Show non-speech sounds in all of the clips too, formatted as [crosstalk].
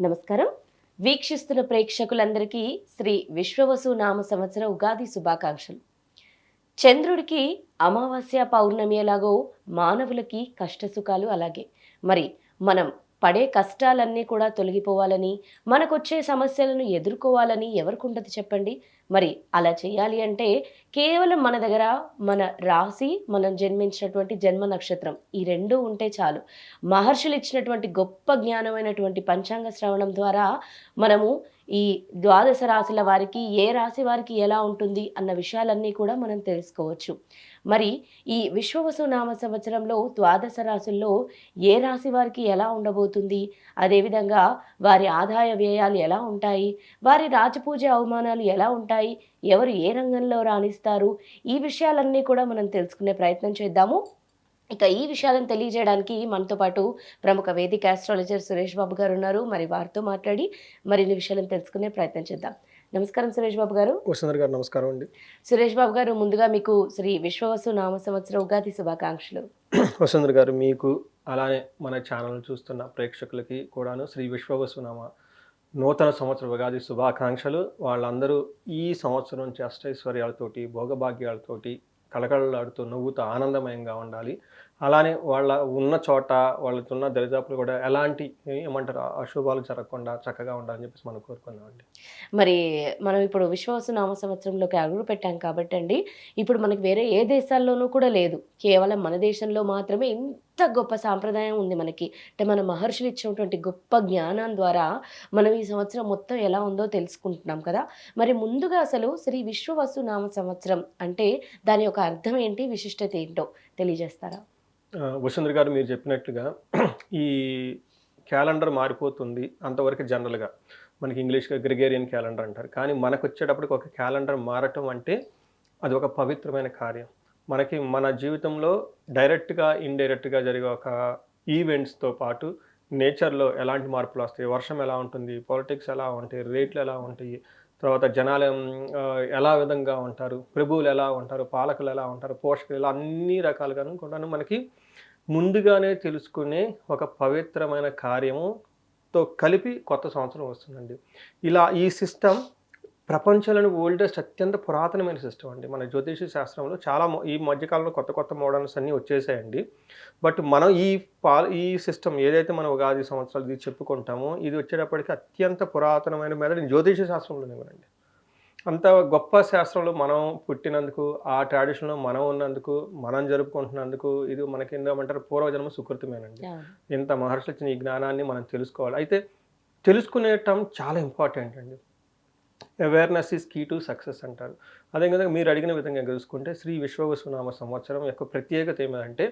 నమస్కారం. వీక్షిస్తున్న ప్రేక్షకులందరికీ శ్రీ విశ్వవసు నామ సంవత్సర ఉగాది శుభాకాంక్షలు. చంద్రుడికి అమావాస్య పౌర్ణమి ఎలాగో మానవులకి కష్టసుఖాలు అలాగే. మరి మనం పడే కష్టాలన్నీ కూడా తొలగిపోవాలని మనకొచ్చే సమస్యలను ఎదుర్కోవాలని ఎవరికి ఉంటుంది చెప్పండి? మరి అలా చేయాలి అంటే కేవలం మన దగ్గర మన రాశి మనం జన్మించినటువంటి జన్మ నక్షత్రం ఈ రెండు ఉంటే చాలు. మహర్షులు ఇచ్చినటువంటి గొప్ప జ్ఞానమైనటువంటి పంచాంగ శ్రవణం ద్వారా మనము ఈ ద్వాదశ రాశుల వారికి ఏ రాశి వారికి ఎలా ఉంటుంది అన్న విషయాలన్నీ కూడా మనం తెలుసుకోవచ్చు. మరి ఈ విశ్వవసు నామ సంవత్సరంలో ద్వాదశ రాశుల్లో ఏ రాశి వారికి ఎలా ఉండబోతుంది అదేవిధంగా వారి ఆదాయ వ్యయాలు ఎలా ఉంటాయి వారి రాజపూజ అవమానాలు ఎలా ఉంటాయి ఎవరు ఏ రంగంలో రాణిస్తారు ఈ విషయాలన్నీ కూడా మనం తెలుసుకునే ప్రయత్నం చేద్దాము. ఇక ఈ విషయాలను తెలియజేయడానికి మనతో పాటు ప్రముఖ వేదిక ఆస్ట్రాలజర్ సురేష్ బాబు గారు ఉన్నారు. మరి వారితో మాట్లాడి మరిన్ని విషయాలను తెలుసుకునే ప్రయత్నం చేద్దాం. నమస్కారం సురేష్ బాబు గారు. వసుంధర గారు నమస్కారం అండి. సురేష్ బాబు గారు ముందుగా మీకు శ్రీ విశ్వవసు నామ సంవత్సర ఉగాది శుభాకాంక్షలు. వసుంధర గారు మీకు అలానే మన ఛానల్ చూస్తున్న ప్రేక్షకులకి కూడాను శ్రీ విశ్వవసునామ నూతన సంవత్సర ఉగాది శుభాకాంక్షలు. వాళ్ళందరూ ఈ సంవత్సరం నుంచి అష్టైశ్వర్యాలతోటి భోగభాగ్యాలతోటి కళకళలాడుతూ నవ్వుతూ ఆనందమయంగా ఉండాలి. అలానే వాళ్ళ ఉన్న చోట వాళ్ళతో ఉన్న దరిదాపులు కూడా ఎలాంటి ఏమంటారు అశుభాలు జరగకుండా చక్కగా ఉండాలని చెప్పేసి మనం కోరుకున్నామండి మరి మనం ఇప్పుడు విశ్వాస నామ సంవత్సరంలోకి అడుగు పెట్టాం కాబట్టి అండి ఇప్పుడు మనకి వేరే ఏ దేశాల్లోనూ కూడా లేదు. కేవలం మన దేశంలో మాత్రమే ఇంత గొప్ప సాంప్రదాయం ఉంది మనకి. అంటే మన మహర్షులు ఇచ్చినటువంటి గొప్ప జ్ఞానం ద్వారా మనం ఈ సంవత్సరం మొత్తం ఎలా ఉందో తెలుసుకుంటున్నాం కదా. మరి ముందుగా అసలు శ్రీ విశ్వవసు నామ సంవత్సరం అంటే దాని యొక్క అర్థం ఏంటి విశిష్టత ఏంటో తెలియజేస్తారా? వసుంధర గారు మీరు చెప్పినట్లుగా ఈ క్యాలెండర్ మారిపోతుంది అంతవరకు జనరల్గా. మనకి ఇంగ్లీష్గా గ్రిగేరియన్ క్యాలెండర్ అంటారు. కానీ మనకు వచ్చేటప్పటికి ఒక క్యాలెండర్ మారటం అంటే అది ఒక పవిత్రమైన కార్యం. మనకి మన జీవితంలో డైరెక్ట్గా ఇండైరెక్ట్గా జరిగే ఒక ఈవెంట్స్తో పాటు నేచర్లో ఎలాంటి మార్పులు వస్తాయి? వర్షం ఎలా ఉంటుంది? పాలిటిక్స్ ఎలా ఉంటాయి? రేట్లు ఎలా ఉంటాయి? తర్వాత జనాలు ఎలా విధంగా ఉంటారు ప్రభువులు ఎలా ఉంటారు పాలకులు ఎలా ఉంటారు పోషకులు ఇలా అన్ని రకాలుగాను కూడాను మనకి ముందుగానే తెలుసుకునే ఒక పవిత్రమైన కార్యముతో కలిపి కొత్త సంవత్సరం వస్తుందండి. ఇలా ఈ సిస్టమ్ ప్రపంచంలోని ఓల్డెస్ట్ అత్యంత పురాతనమైన సిస్టమ్ అండి. మన జ్యోతిష శాస్త్రంలో చాలా ఈ మధ్యకాలంలో కొత్త కొత్త మోడల్స్ అన్నీ వచ్చేసాయండి. బట్ మనం ఈ పా ఈ సిస్టమ్ ఏదైతే మనం ఉగాది సంవత్సరాలు ఇది చెప్పుకుంటామో ఇది వచ్చేటప్పటికి అత్యంత పురాతనమైన మెథడ్ జ్యోతిష శాస్త్రంలోనే కదండి. అంత గొప్ప శాస్త్రంలో మనం పుట్టినందుకు ఆ ట్రెడిషన్లో మనం ఉన్నందుకు మనం జరుపుకుంటున్నందుకు ఇది మనకి ఏంటంటారు పూర్వజన్మ సుకృతమేనండి. ఇంత మహర్షులు ఇచ్చిన ఈ జ్ఞానాన్ని మనం తెలుసుకోవాలి. అయితే తెలుసుకునేటం చాలా ఇంపార్టెంట్ అండి. Awareness is key to success అంటారు. అదేవిధంగా మీరు అడిగిన విధంగా చూసుకుంటే శ్రీ విశ్వవసునామ సంవత్సరం యొక్క ప్రత్యేకత ఏమిటంటే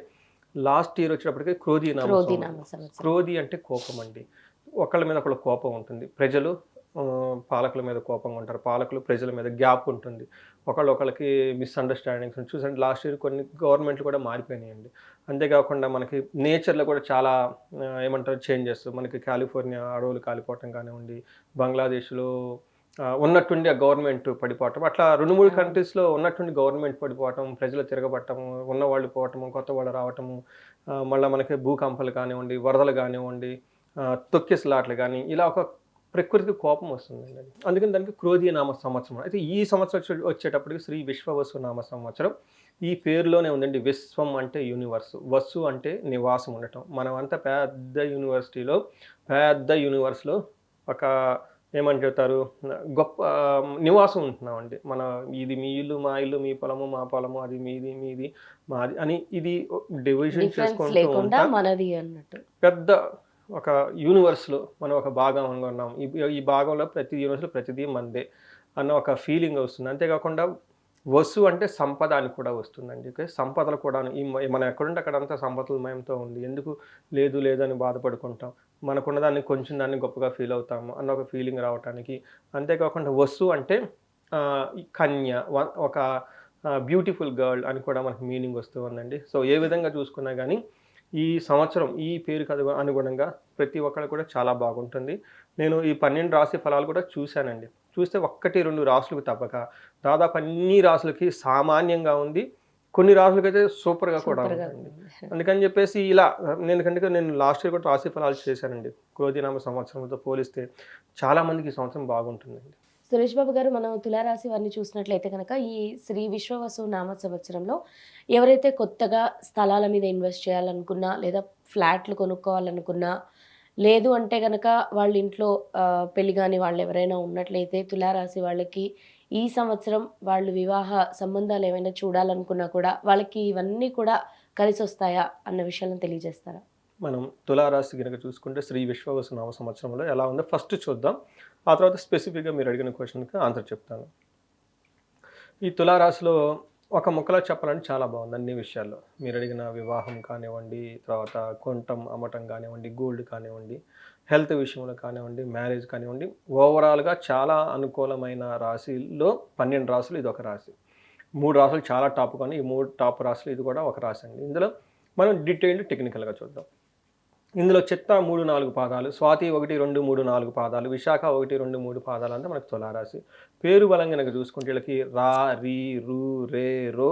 లాస్ట్ ఇయర్ వచ్చేటప్పటికి క్రోధి నామ క్రోధి అంటే కోపం అండి. ఒకళ్ళ మీద ఒకళ్ళ కోపం ఉంటుంది. ప్రజలు పాలకుల మీద కోపంగా ఉంటారు. పాలకులు ప్రజల మీద గ్యాప్ ఉంటుంది. ఒకళ్ళు ఒకళ్ళకి మిస్అండర్స్టాండింగ్స్ చూసండి లాస్ట్ ఇయర్ కొన్ని గవర్నమెంట్లు కూడా మారిపోయినాయండి. అంతేకాకుండా మనకి నేచర్లో కూడా చాలా ఏమంటారు చేంజెస్ మనకి కాలిఫోర్నియా అడవులు కాలిపోవటం కానివ్వండి బంగ్లాదేశ్లో ఉన్నట్టుండి ఆ గవర్నమెంట్ పడిపోవటం. అట్లా రెండు మూడు. కంట్రీస్లో ఉన్నట్టుండి గవర్నమెంట్ పడిపోవటం ప్రజలు తిరగబట్టము ఉన్నవాళ్ళు పోవటము కొత్త వాళ్ళు రావటము మళ్ళీ మనకి భూకంపాలు కానివ్వండి వరదలు కానివ్వండి తొక్కిసలాట్లు కానీ ఇలా ఒక ప్రకృతికి కోపం వస్తుందండి. అది. అందుకని దానికి క్రోధి నామ సంవత్సరం. అయితే ఈ సంవత్సరం వచ్చే- వచ్చేటప్పటికి శ్రీ విశ్వవసు నామ సంవత్సరం. ఈ పేరులోనే ఉందండి విశ్వం అంటే యూనివర్స్. వసు అంటే నివాసం ఉండటం. మనం అంతా పెద్ద యూనివర్సిటీలో పెద్ద యూనివర్స్లో ఒక ఏమని చెప్తారు గొప్ప నివాసం ఉంటున్నామండి. మన ఇది మీ ఇల్లు మా ఇల్లు మీ పొలము మా పొలము అది మీది మీది మాది అని ఇది డివిజన్ చేసుకుంటూ మనది అన్నట్టు. పెద్ద ఒక యూనివర్స్లో మనం ఒక భాగంగా ఉన్నాం. ఈ భాగంలో ప్రతి యూనివర్స్లో ప్రతిదీ మందే అన్న ఒక ఫీలింగ్ వస్తుంది. అంతేకాకుండా వసు అంటే సంపద అని కూడా వస్తుందండి. ఓకే? సంపదలు కూడా మనం ఎక్కడుంటే అక్కడంతా సంపదలమయంతో ఉంది. ఎందుకు? లేదు లేదు అని బాధపడుకుంటాం. మనకున్న దాన్ని కొంచెం దాన్ని గొప్పగా ఫీల్ అవుతాము అన్న ఒక ఫీలింగ్ రావటానికి. అంతేకాకుండా వస్తువు అంటే కన్య ఒక బ్యూటిఫుల్ గర్ల్ అని కూడా మనకు మీనింగ్ వస్తూ ఉందండి. సో ఏ విధంగా చూసుకున్నా కానీ ఈ సంవత్సరం ఈ పేరుకు కథ అనుగుణంగా ప్రతి ఒక్కరు కూడా చాలా బాగుంటుంది. నేను ఈ పన్నెండు రాశి ఫలాలు కూడా చూశానండి. చూస్తే ఒక్కటి రెండు రాసులకు తప్పక. దాదాపు అన్ని రాసులకి సామాన్యంగా ఉంది. కొన్ని రాసులకైతే సూపర్గా కూడా ఉంటుంది. [laughs] అందుకని చెప్పేసి ఇలా నేను ఎందుకంటే నేను లాస్ట్ ఇయర్ కూడా రాశి ఫలాలు చేశానండి. క్రోధినామ సంవత్సరంతో పోలిస్తే చాలా మందికి ఈ సంవత్సరం బాగుంటుందండి. సురేష్ బాబు గారు మనం తులారాశి వారిని చూసినట్లయితే కనుక ఈ శ్రీ విశ్వవసు నామ సంవత్సరంలో ఎవరైతే కొత్తగా స్థలాల మీద ఇన్వెస్ట్ చేయాలనుకున్నా లేదా ఫ్లాట్లు కొనుక్కోవాలనుకున్నా లేదు అంటే కనుక వాళ్ళ ఇంట్లో పెళ్ళి కాని వాళ్ళు ఎవరైనా ఉన్నట్లయితే తులారాశి వాళ్ళకి ఈ సంవత్సరం వాళ్ళు వివాహ సంబంధాలు ఏమైనా చూడాలనుకున్నా కూడా వాళ్ళకి ఇవన్నీ కూడా కలిసి వస్తాయా అన్న విషయాలను తెలియజేస్తారా? మనం తులారాశి కనుక చూసుకుంటే శ్రీ విశ్వవసు నామ సంవత్సరంలో ఎలా ఉందో ఫస్ట్ చూద్దాం. ఆ తర్వాత స్పెసిఫిక్గా మీరు అడిగిన క్వశ్చన్కి ఆన్సర్ చెప్తాను. ఈ తులారాశిలో ఒక ముక్కలో చెప్పాలంటే చాలా బాగుంది అన్ని విషయాల్లో. మీరు అడిగిన వివాహం కానివ్వండి తర్వాత కొంటం అమ్మటం కానివ్వండి గోల్డ్ కానివ్వండి హెల్త్ విషయంలో కానివ్వండి మ్యారేజ్ కానివ్వండి ఓవరాల్గా చాలా అనుకూలమైన రాశిలో పన్నెండు రాశులు ఇది ఒక రాశి. మూడు రాశులు చాలా టాప్ కానీ ఈ మూడు టాప్ రాశులు ఇది కూడా ఒక రాశి అండి. ఇందులో మనం డీటెయిల్డ్ టెక్నికల్గా చూద్దాం. ఇందులో చిత్త మూడు నాలుగు పాదాలు స్వాతి ఒకటి రెండు మూడు నాలుగు పాదాలు విశాఖ ఒకటి రెండు మూడు పాదాలు అంటే మనకు తులారాశి. పేరు బలం కనుక చూసుకుంటే వీళ్ళకి రా రీ రు రే రో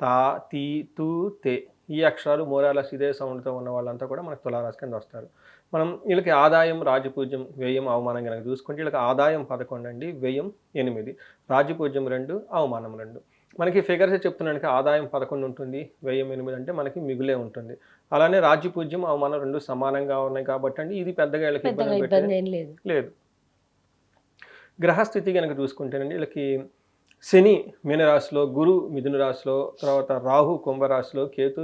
తా తీ తూ తే. ఈ అక్షరాలు మోరాలస్ ఇదే సౌండ్తో ఉన్న వాళ్ళంతా కూడా మనకు తులారాశి కింద వస్తారు. మనం వీళ్ళకి ఆదాయం రాజపూజ్యం వ్యయం అవమానం కనుక చూసుకుంటే వీళ్ళకి ఆదాయం పదకొండు అండి వ్యయం ఎనిమిది రాజపూజ్యం రెండు అవమానం రెండు. మనకి ఫిగర్స్ చెప్తున్నానికి ఆదాయం పదకొండు ఉంటుంది వ్యయం ఎనిమిది అంటే మనకి మిగులే ఉంటుంది. అలానే రాజ్యపూజ్యం అవమానం రెండు సమానంగా ఉన్నాయి కాబట్టి అండి ఇది పెద్దగా వీళ్ళకి ఇబ్బంది లేదు. గ్రహస్థితి కనుక చూసుకుంటేనండి వీళ్ళకి శని మీనరాశిలో గురు మిథున రాశిలో తర్వాత రాహు కుంభరాశిలో కేతు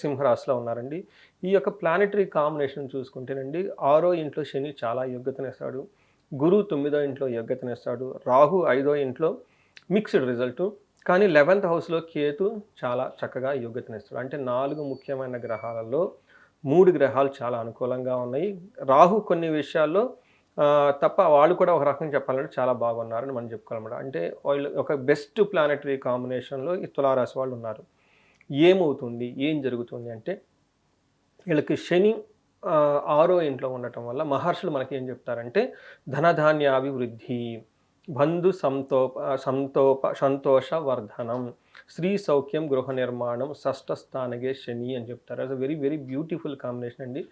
సింహరాశిలో ఉన్నారండి. ఈ యొక్క ప్లానెటరీ కాంబినేషన్ చూసుకుంటేనండి ఆరో ఇంట్లో శని చాలా యోగ్యతనిస్తాడు. గురు తొమ్మిదో ఇంట్లో యోగ్యతనిస్తాడు. రాహు ఐదో ఇంట్లో మిక్స్డ్ రిజల్ట్ కానీ లెవెంత్ హౌస్లో కేతు చాలా చక్కగా యోగ్యతనిస్తాడు. అంటే నాలుగు ముఖ్యమైన గ్రహాలలో మూడు గ్రహాలు చాలా అనుకూలంగా ఉన్నాయి. రాహు కొన్ని విషయాల్లో తప్ప వాళ్ళు కూడా ఒక రకంగా చెప్పాలంటే చాలా బాగున్నారని మనం చెప్పుకోవాలన్నమాట. అంటే వాళ్ళు ఒక బెస్ట్ ప్లానెటరీ కాంబినేషన్లో ఈ తులారాశి వాళ్ళు ఉన్నారు. ఏమవుతుంది? ఏం జరుగుతుంది? అంటే వీళ్ళకి శని ఆరో ఇంట్లో ఉండటం వల్ల మహర్షులు మనకి ఏం చెప్తారంటే ధనధాన్యాభివృద్ధి బంధు సంతోప సంతోప సంతోష వర్ధనం స్త్రీ సౌఖ్యం గృహ నిర్మాణం షష్ఠ స్థానగే శని అని చెప్తారు. As very very beautiful combination అండి.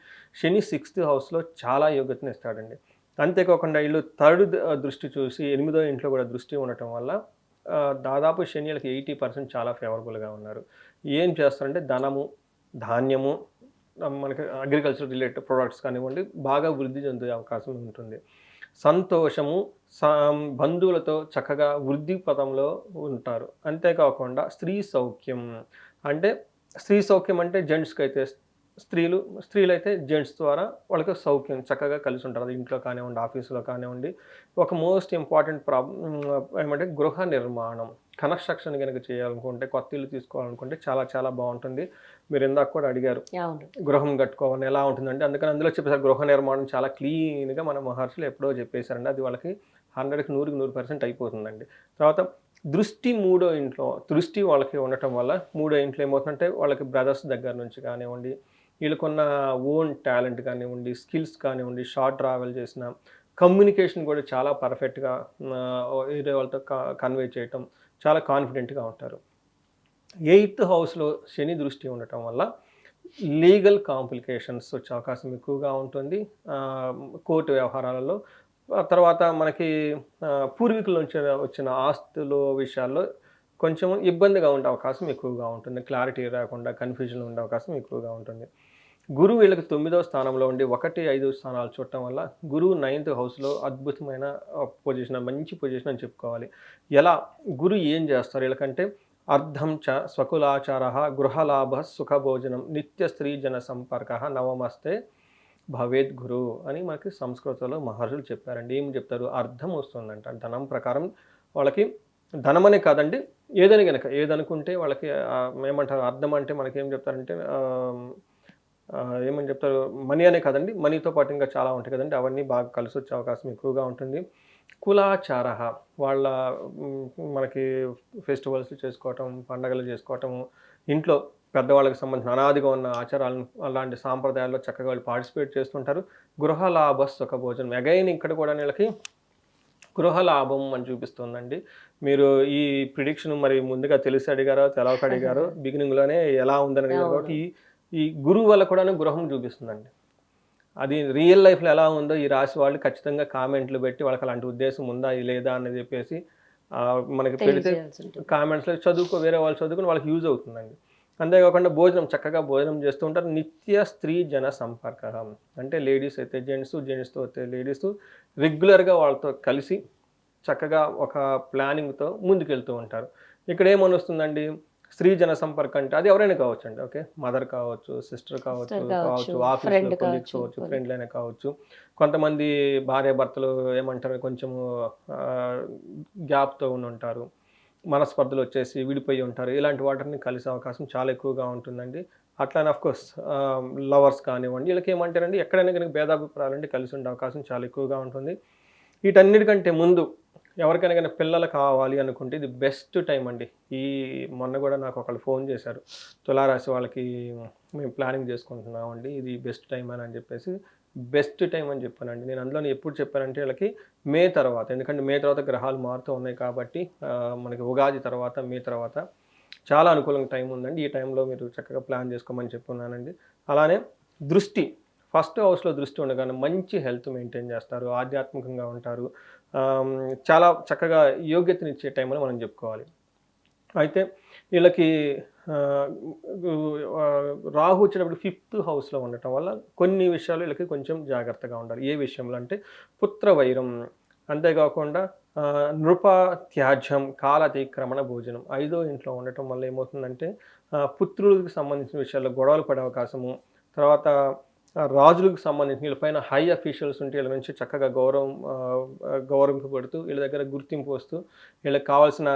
శని సిక్స్త్ హౌస్లో చాలా యోగ్యతను ఇస్తాడండి అంతేకాకుండా వీళ్ళు థర్డ్ దృష్టి చూసి ఎనిమిదో ఇంట్లో కూడా దృష్టి ఉండటం వల్ల దాదాపు శనిలకు ఎయిటీ పర్సెంట్ చాలా ఫేవరబుల్గా ఉన్నారు. ఏం చేస్తారంటే ధనము ధాన్యము మనకి అగ్రికల్చర్ రిలేటెడ్ ప్రొడక్ట్స్ కానివ్వండి బాగా వృద్ధి చెందే అవకాశం ఉంటుంది. సంతోషము సా- బంధువులతో చక్కగా వృద్ధి పదంలో ఉంటారు. అంతేకాకుండా స్త్రీ సౌఖ్యం. అంటే స్త్రీ సౌఖ్యం అంటే జెంట్స్కి అయితే స్త్రీలు స్త్రీలు అయితే జెంట్స్ ద్వారా వాళ్ళకి సౌఖ్యం చక్కగా కలిసి ఉంటారు. అది ఇంట్లో కానివ్వండి ఆఫీసులో కానివ్వండి. ఒక మోస్ట్ ఇంపార్టెంట్ ప్రాబ్లం ఏమంటే గృహ నిర్మాణం. కన్స్ట్రక్షన్ కనుక చేయాలనుకుంటే కొత్త ఇల్లు తీసుకోవాలనుకుంటే చాలా చాలా బాగుంటుంది. మీరు ఇందాక కూడా అడిగారు. గృహం కట్టుకోవాలని ఎలా ఉంటుందంటే అందుకని అందులో చెప్పేసారు గృహ నిర్మాణం చాలా క్లీన్గా మన మహర్షులు ఎప్పుడో చెప్పేశారండి. అది వాళ్ళకి హండ్రెడ్కి నూరుకి నూరు పర్సెంట్ అయిపోతుందండి. తర్వాత దృష్టి మూడో ఇంట్లో దృష్టి వాళ్ళకి ఉండటం వల్ల మూడో ఇంట్లో ఏమవుతుందంటే వాళ్ళకి బ్రదర్స్ దగ్గర నుంచి కానివ్వండి వీళ్ళకున్న ఓన్ టాలెంట్ కానివ్వండి స్కిల్స్ కానివ్వండి షార్ట్ ట్రావెల్ చేసిన కమ్యూనికేషన్ కూడా చాలా పర్ఫెక్ట్గా వేరే వాళ్ళతో కన్వే చేయటం చాలా కాన్ఫిడెంట్గా ఉంటారు. ఎయిత్ హౌస్లో శని దృష్టి ఉండటం వల్ల లీగల్ కాంప్లికేషన్స్ వచ్చే అవకాశం ఎక్కువగా ఉంటుంది. కోర్టు వ్యవహారాలలో. తర్వాత మనకి పూర్వీకుల నుంచి వచ్చిన ఆస్తులు విషయాల్లో కొంచెం ఇబ్బందిగా ఉండే అవకాశం ఎక్కువగా ఉంటుంది. క్లారిటీ రాకుండా కన్ఫ్యూజన్ ఉండే అవకాశం ఎక్కువగా ఉంటుంది. గురువు వీళ్ళకి తొమ్మిదవ స్థానంలో ఉండి ఒకటి ఐదు స్థానాలు చూడటం వల్ల గురువు నైన్త్ హౌస్లో అద్భుతమైన పొజిషన్ మంచి పొజిషన్ అని చెప్పుకోవాలి. ఎలా? గురువు ఏం చేస్తారు? వీళ్ళకంటే అర్ధం చ స్వకులాచార గృహలాభ సుఖభోజనం నిత్య స్త్రీ జన సంపర్క నవమస్తే భవేద్ గురు అని మనకి సంస్కృతంలో మహర్షులు చెప్పారండి. ఏం చెప్తారు? అర్థం వస్తుందంట. ధనం ప్రకారం వాళ్ళకి ధనం అనే కాదండి ఏదని కనుక ఏదనుకుంటే వాళ్ళకి ఏమంటారు అర్థం అంటే మనకి ఏం చెప్తారంటే ఏమని చెప్తారు మనీ అనే కదండి మనీతో పాటు ఇంకా చాలా ఉంటాయి కదండి అవన్నీ బాగా కలిసి వచ్చే అవకాశం ఎక్కువగా ఉంటుంది. కులాచార వాళ్ళ మనకి ఫెస్టివల్స్ చేసుకోవటం పండగలు చేసుకోవటం ఇంట్లో పెద్దవాళ్ళకి సంబంధించిన అనాదిగా ఉన్న ఆచారాలను అలాంటి సాంప్రదాయాల్లో చక్కగా వాళ్ళు పార్టిసిపేట్ చేస్తుంటారు. గృహలాభ సుఖ భోజనం అగైన్ ఇక్కడ కూడా వీళ్ళకి గృహ లాభం అని చూపిస్తుందండి. మీరు ఈ ప్రిడిక్షన్ మరి ముందుగా తెలిసి అడిగారో తెలవక అడిగారో [laughs] బిగినింగ్లోనే ఎలా ఉందని అడిగారు. కాబట్టి ఈ ఈ గురువు వల్ల కూడా గృహం చూపిస్తుందండి. అది రియల్ లైఫ్లో ఎలా ఉందో ఈ రాశి వాళ్ళు ఖచ్చితంగా కామెంట్లు పెట్టి వాళ్ళకి అలాంటి ఉద్దేశం ఉందా లేదా అని చెప్పేసి మనకి పెడితే కామెంట్స్లో చదువుకో వేరే వాళ్ళు చదువుకుని వాళ్ళకి యూజ్ అవుతుందండి. అంతేకాకుండా భోజనం చక్కగా భోజనం చేస్తూ ఉంటారు. నిత్య స్త్రీ జన సంపర్కం. అంటే లేడీస్ అయితే జెంట్స్ జెంట్స్తో అయితే లేడీస్ రెగ్యులర్గా వాళ్ళతో కలిసి చక్కగా ఒక ప్లానింగ్తో ముందుకెళ్తూ ఉంటారు. ఇక్కడ ఏమని వస్తుందండి స్త్రీ జన సంపర్కం అంటే అది ఎవరైనా కావచ్చు అండి ఓకే. మదర్ కావచ్చు సిస్టర్ కావచ్చు కావచ్చు, ఆఫీస్లో కొలీగ్స్ కావచ్చు, కావచ్చు. ఫ్రెండ్లైనా కావచ్చు. కొంతమంది భార్య భర్తలు ఏమంటారు కొంచెము గ్యాప్తో ఉండి ఉంటారు మనస్పర్ధలు వచ్చేసి విడిపోయి ఉంటారు. ఇలాంటి వాటిని కలిసే అవకాశం చాలా ఎక్కువగా ఉంటుందండి. అట్లానే అఫ్ కోర్స్ లవర్స్ కానివ్వండి వీళ్ళకి ఏమంటారండి ఎక్కడైనా కనుక భేదాభిప్రాయాలు అంటే కలిసి ఉండే అవకాశం చాలా ఎక్కువగా ఉంటుంది. వీటన్నిటికంటే ముందు ఎవరికైనా కానీ పిల్లలు కావాలి అనుకుంటే ఇది బెస్ట్ టైం అండి. ఈ మొన్న కూడా నాకు ఒకళ్ళు ఫోన్ చేశారు. తులారాశి వాళ్ళకి మేము ప్లానింగ్ చేసుకుంటున్నామండి. ఇది బెస్ట్ టైం అని అని చెప్పేసి బెస్ట్ టైం అని చెప్పానండి. నేను అందులో ఎప్పుడు చెప్పానంటే వీళ్ళకి మే తర్వాత ఎందుకంటే మే తర్వాత గ్రహాలు మారుతూ ఉన్నాయి కాబట్టి మనకి ఉగాది తర్వాత మే తర్వాత చాలా అనుకూలంగా టైం ఉందండి. ఈ టైంలో మీరు చక్కగా ప్లాన్ చేసుకోమని చెప్పున్నానండి అలానే దృష్టి ఫస్ట్ హౌస్లో దృష్టి ఉండగానే మంచి హెల్త్ మెయింటైన్ చేస్తారు ఆధ్యాత్మికంగా ఉంటారు. చాలా చక్కగా యోగ్యతనిచ్చే టైం అని మనం చెప్పుకోవాలి. అయితే వీళ్ళకి రాహు వచ్చేటప్పుడు ఫిఫ్త్ హౌస్లో ఉండటం వల్ల కొన్ని విషయాలు వీళ్ళకి కొంచెం జాగ్రత్తగా ఉండాలి. ఏ విషయంలో అంటే పుత్ర వైరం అంతేకాకుండా నృప త్యాజ్యం కాలతిక్రమణ భోజనం ఐదో ఇంట్లో ఉండటం వల్ల ఏమవుతుందంటే పుత్రులకు సంబంధించిన విషయాల్లో గొడవలు పడే అవకాశము తర్వాత రాజులకు సంబంధించిన వీళ్ళపైన హై అఫీషియల్స్ ఉంటే వీళ్ళ నుంచి చక్కగా గౌరవం గౌరవింపబడుతూ వీళ్ళ దగ్గర గుర్తింపు వస్తూ వీళ్ళకి కావాల్సిన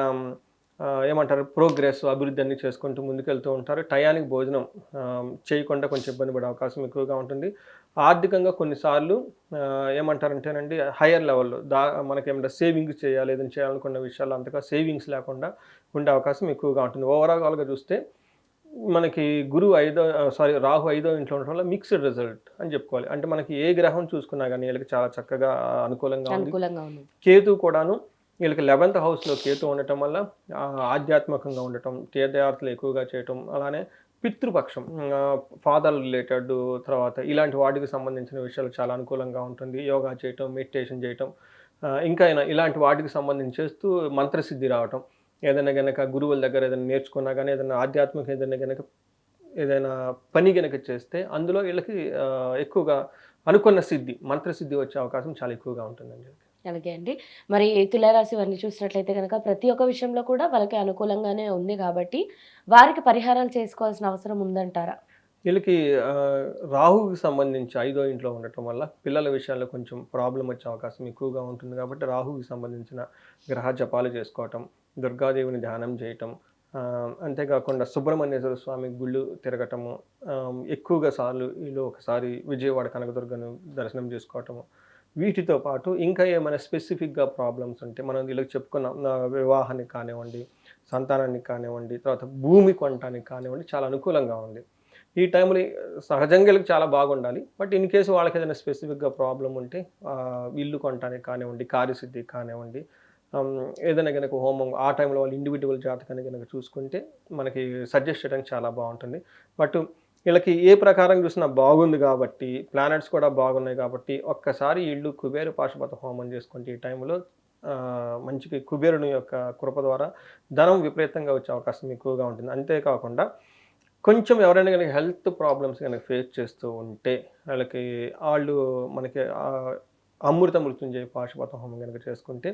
ఏమంటారు ప్రోగ్రెస్ అభివృద్ధి అన్ని చేసుకుంటూ ముందుకెళ్తూ ఉంటారు. టయానికి భోజనం చేయకుండా కొంచెం ఇబ్బంది పడే అవకాశం ఎక్కువగా ఉంటుంది. ఆర్థికంగా కొన్నిసార్లు ఏమంటారంటేనండి హయ్యర్ లెవెల్లో దా మనకేమంటే సేవింగ్స్ చేయాలి ఏదైనా చేయాలనుకున్న విషయాలు అంతగా సేవింగ్స్ లేకుండా ఉండే అవకాశం ఎక్కువగా ఉంటుంది. ఓవరాల్గా చూస్తే మనకి గురువు ఐదో సారీ రాహు ఐదో ఇంట్లో ఉండటం వల్ల మిక్స్డ్ రిజల్ట్ అని చెప్పుకోవాలి. అంటే మనకి ఏ గ్రహం చూసుకున్నా కానీ వీళ్ళకి చాలా చక్కగా అనుకూలంగా ఉంది. కేతు కూడాను వీళ్ళకి లెవెంత్ హౌస్లో కేతు ఉండటం వల్ల ఆధ్యాత్మికంగా ఉండటం తీర్థయాత్రలు ఎక్కువగా చేయటం అలానే పితృపక్షం ఫాదర్ రిలేటెడ్ తర్వాత ఇలాంటి వాటికి సంబంధించిన విషయాలు చాలా అనుకూలంగా ఉంటుంది. యోగా చేయటం మెడిటేషన్ చేయటం ఇంకా అయినా ఇలాంటి వాటికి సంబంధించి చేస్తూ మంత్రసిద్ధి రావటం ఏదైనా గనక గురువుల దగ్గర ఏదైనా నేర్చుకున్నా కానీ ఏదైనా ఆధ్యాత్మిక ఏదైనా గనక ఏదైనా పని గనక చేస్తే అందులో వీళ్ళకి ఎక్కువగా అనుకున్న సిద్ధి మంత్రసిద్ధి వచ్చే అవకాశం చాలా ఎక్కువగా ఉంటుందండి అలాగే అండి. మరి తులారాశి వారిని చూసినట్లయితే కనుక ప్రతి ఒక్క విషయంలో కూడా వాళ్ళకి అనుకూలంగానే ఉంది కాబట్టి వారికి పరిహారాలు చేసుకోవాల్సిన అవసరం ఉందంటారా? వీళ్ళకి ఆ, రాహువుకి సంబంధించి ఐదో ఇంట్లో ఉండటం వల్ల పిల్లల విషయాల్లో కొంచెం ప్రాబ్లం వచ్చే అవకాశం ఎక్కువగా ఉంటుంది కాబట్టి రాహువుకి సంబంధించిన గ్రహ జపాలు చేసుకోవటం దుర్గాదేవిని ధ్యానం చేయటం అంతేకాకుండా సుబ్రహ్మణ్యేశ్వర స్వామి గుళ్ళు తిరగటము ఎక్కువగా సార్లు ఈలో ఒకసారి విజయవాడ కనకదుర్గను దర్శనం చేసుకోవటము. వీటితో పాటు ఇంకా ఏమైనా స్పెసిఫిక్గా ప్రాబ్లమ్స్ ఉంటే మనం వీళ్ళకి చెప్పుకున్నాం వివాహానికి కానివ్వండి సంతానానికి కానివ్వండి తర్వాత భూమి కొనటానికి కానివ్వండి చాలా అనుకూలంగా ఉంది. ఈ టైంలో సహజంగా చాలా బాగుండాలి బట్ ఇన్ కేసు వాళ్ళకి ఏదైనా స్పెసిఫిక్గా ప్రాబ్లం ఉంటే ఇల్లు కొనటానికి కానివ్వండి కార్యసిద్ధి కానివ్వండి ఏదైనా కనుక హోమం ఆ టైంలో వాళ్ళు ఇండివిజువల్ జాతకాన్ని కనుక చూసుకుంటే మనకి సజెస్ట్ చేయడానికి చాలా బాగుంటుంది. బట్ వీళ్ళకి ఏ ప్రకారం చూసినా బాగుంది కాబట్టి ప్లానెట్స్ కూడా బాగున్నాయి కాబట్టి ఒక్కసారి వీళ్ళు కుబేరు పాశుపత హోమం చేసుకుంటే ఈ టైంలో మంచికి కుబేరుని యొక్క కృప ద్వారా ధనం విపరీతంగా వచ్చే అవకాశం ఎక్కువగా ఉంటుంది. అంతేకాకుండా కొంచెం ఎవరైనా కనుక హెల్త్ ప్రాబ్లమ్స్ కనుక ఫేస్ చేస్తూ ఉంటే వాళ్ళకి వాళ్ళు మనకి అమృత మృత్యుంజయ పాశుపత హోమం కనుక చేసుకుంటే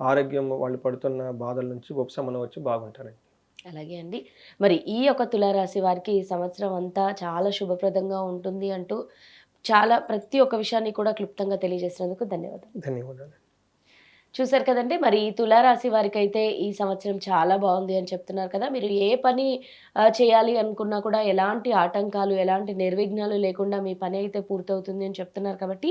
ఆరోగ్యం వాళ్ళు పడుతున్న బాధల నుంచి ఉపశమనం వచ్చి బాగుంటారండి. అలాగే అండి. మరి ఈ యొక్క తులారాశి వారికి ఈ సంవత్సరం అంతా చాలా శుభప్రదంగా ఉంటుంది అంటూ చాలా ప్రతి ఒక్క విషయాన్ని కూడా క్లుప్తంగా తెలియజేసినందుకు ధన్యవాదాలు. ధన్యవాదాలు. చూశారు కదండి. మరి ఈ తులారాశి వారికి అయితే ఈ సంవత్సరం చాలా బాగుంది అని చెప్తున్నారు కదా. మీరు ఏ పని చేయాలి అనుకున్నా కూడా ఎలాంటి ఆటంకాలు ఎలాంటి నిర్విఘ్నాలు లేకుండా మీ పని అయితే పూర్తవుతుంది అని చెప్తున్నారు కాబట్టి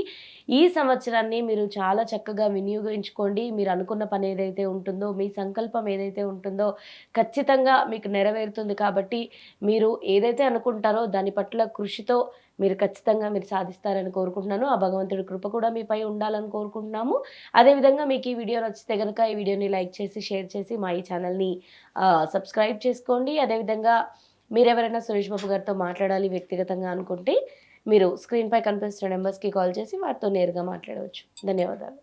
ఈ సంవత్సరాన్ని మీరు చాలా చక్కగా వినియోగించుకోండి. మీరు అనుకున్న పని ఏదైతే ఉంటుందో మీ సంకల్పం ఏదైతే ఉంటుందో ఖచ్చితంగా మీకు నెరవేరుతుంది కాబట్టి మీరు ఏదైతే అనుకుంటారో దాని పట్ల కృషితో మీరు ఖచ్చితంగా మీరు సాధిస్తారని కోరుకుంటున్నాను. ఆ భగవంతుడి కృప కూడా మీపై ఉండాలని కోరుకుంటున్నాము. అదేవిధంగా మీకు ఈ వీడియో నచ్చితే కనుక ఈ వీడియోని లైక్ చేసి షేర్ చేసి మా ఈ ఛానల్ని సబ్స్క్రైబ్ చేసుకోండి. అదేవిధంగా మీరు ఎవరైనా సురేష్ బాబు గారితో మాట్లాడాలి వ్యక్తిగతంగా అనుకుంటే మీరు స్క్రీన్పై కనిపిస్తున్న నెంబర్స్కి కాల్ చేసి వారితో నేరుగా మాట్లాడవచ్చు. ధన్యవాదాలు.